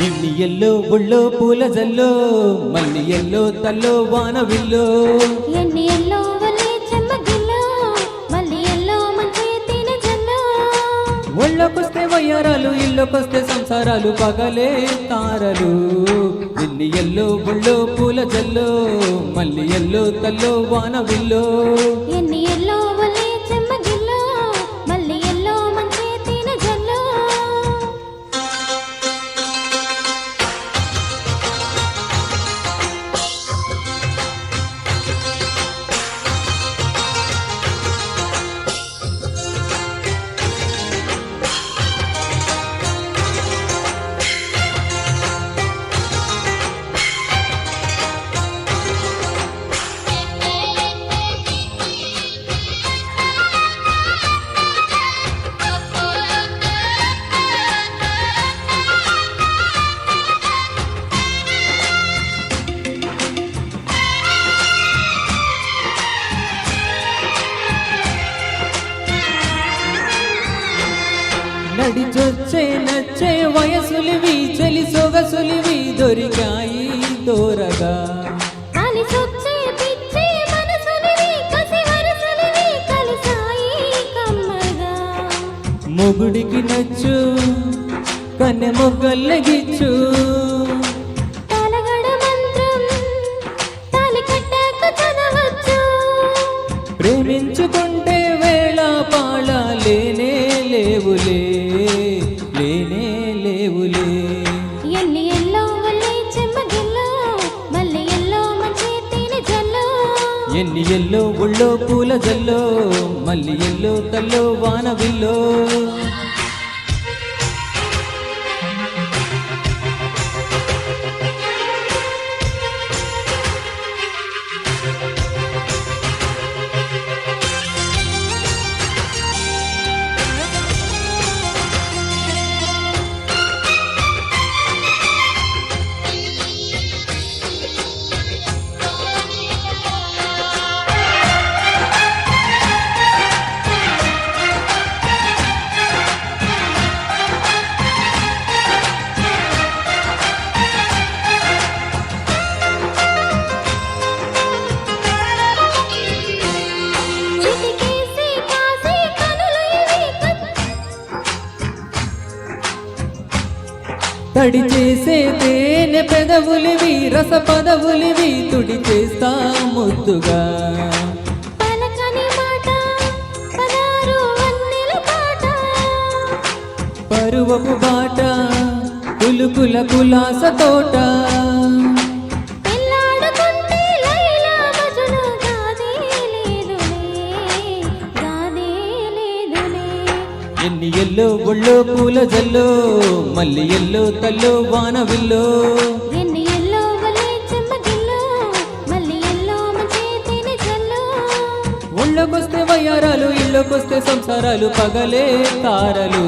Yellow ఒళ్ళో పూల జల్లో మల్లి yellow తల్లో వాన విల్లో ఎన్ని ఎల్లో వల్లే చెమ్మగిల్లో మళ్ళీ ఎల్లో మంచి తిన జల్లో ఒళ్ళకొస్తే వయ్యారాలు ఇళ్ళకొస్తే సంసారాలు పగలే తారలు. ఎన్ని ఎల్లో ఒళ్ళో పూల జల్లో మల్లి ఎల్లో తల్లో వాన విల్లో ఎన్ని నడిచొచ్చే నచ్చే వయసులివి చెలి సొగసులివి దొరికాయి దూరగా. మొగుడికి నచ్చు కన్నె మొగ్గల్లగిచ్చు. ప్రేమించుకుంటే వేళ పాళ లేనే లేవులే. ఎన్ని ఎల్లో ఒళ్ళో పూల జల్లో మల్లి ఎల్లో తల్లో వానవిల్లో తడి చేసే తేనె పెదవులివి రస పదవులివి తుడి చేస్తా ముద్దుగా. పరువపు బాట కులుకుల కులాస తోట. ఎన్ని ఎల్లో ఒళ్ళో పూల జల్లో మల్లి ఎల్లో తల్లో వాన విల్లో ఎన్ని ఎల్లో వలే చెమ్మగిల్లో మళ్ళీ ఎల్లో మంచి తిని జల్లో. ఒళ్ళకొస్తే వయ్యారాలు ఇళ్ళకొస్తే సంసారాలు పగలే తారలు.